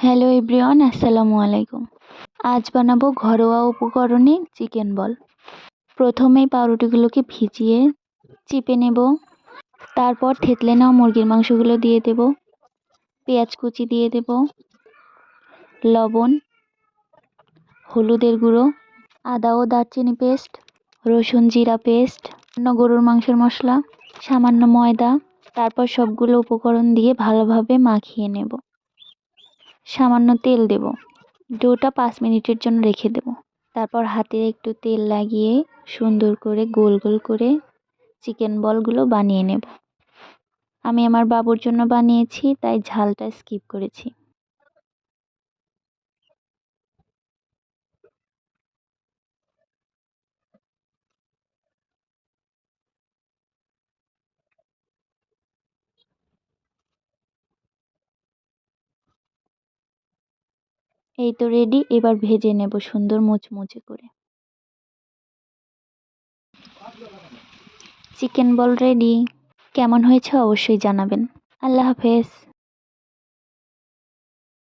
Hello everyone আসসালামু আলাইকুম আজ বানাবো ঘরোয়া উপকরণে চিকেন বল প্রথমেই পাউরুটিগুলোকে ভিজিয়ে চিপে নেব। তারপর থেতলে নেওয়া মুরগির মাংসগুলো দিয়ে দেব। পেঁয়াজ কুচি দিয়ে দেব। লবণ, হলুদের গুঁড়ো, আদা ও দারচিনি পেস্ট, রসুন জিরা পেস্ট, অন্য গরুর মাংসের মশলা, সামান্য ময়দা, তারপর সবগুলো উপকরণ দিয়ে ভালোভাবে মাখিয়ে নেব। সামান্য তেল দেব। ডোটা পাঁচ মিনিটের জন্য রেখে দেব। তারপর হাতে একটু তেল লাগিয়ে সুন্দর করে গোল গোল করে চিকেন বলগুলো বানিয়ে নেব। আমি আমার বাবুর জন্য বানিয়েছি, তাই ঝালটা স্কিপ করেছি। এই তো রেডি এবার ভেজে নেব সুন্দর মুচমুচে করে। চিকেন বল রেডি কেমন হয়েছে অবশ্যই জানাবেন। আল্লাহ হাফেজ।